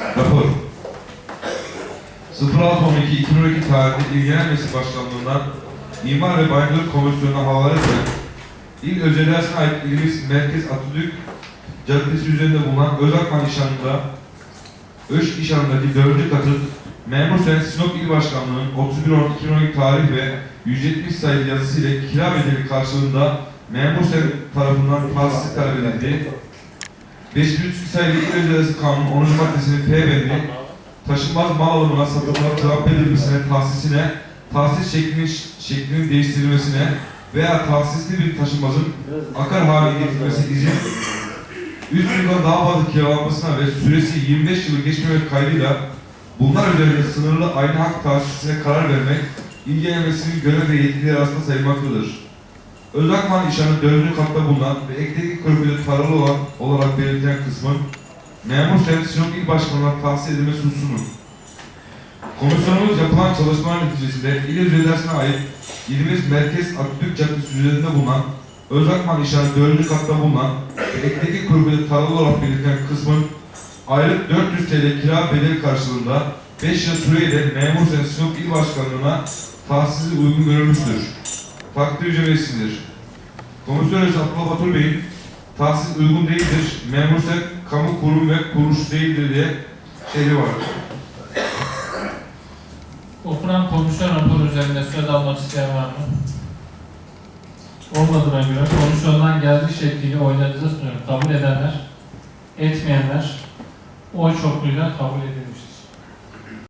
Rapor 06.12.2012 tarihli İl Genel Meclis Başkanlığından İmar ve Bankacılık Komisyonu'na havale edilen İl Özelliğine ait ilimiz Merkez Atatürk Caddesi üzerinde bulunan Özakman İşhanı'nda Öş İşhanı'ndaki 4. katı Memur Sen Sinop İl Başkanlığı'nın 31.12.2012 tarih ve 170 sayılı yazısı ile kira bedeli karşılığında Memur Sen tarafından tahsisi talep edildi. 532 sayılı İl Özelliği Kanunu 10. maddesinin P bendi taşınmaz mal alımına, satılma, cevap edilmesine, tahsisine, tahsis şeklinin, şeklinin değiştirilmesine veya tahsisli bir taşınmazın akar hale getirilmesi izin 3 yıldan daha fazla kiralanmasına ve süresi 25 yılı geçmemek kaydıyla bunlar üzerinde sınırlı aynı hak tahsisine karar vermek ilgilenmesinin görev ve yetkileri arasında sayılmaktadır. Özakman İşhanı 4. katta bulunan ve ekteki körfede taralı olan olarak belirtilen kısmın memur Sinop İl Başkanı'na tahsis edilmesi hususunu Komisyonumuz yapılan çalışmalar neticesinde il özelliğine ait ilimiz Merkez Atatürk Caddesi üzerinde bulunan Özakman İşhanı 4. katta bulunan ve ekteki körfede taralı olarak belirtilen kısmın aylık 400 TL kira bedeli karşılığında 5 yıl süreyle memur Sinop İl Başkanlığı'na tahsisi uygun görülmüştür. Takdir ücretidir. Komisyon üyesi Abdullah Batur Bey'in tahsis uygun değildir, memur sen kamu kurum ve kuruluş değildir diye şeyi var. Okunan komisyon raporu üzerinde söz almak isteyen var mı? Olmadığına göre komisyondan geldiği şekliyle oylarınıza sunuyorum. Kabul edenler, etmeyenler oy çokluğuyla kabul edilmiş.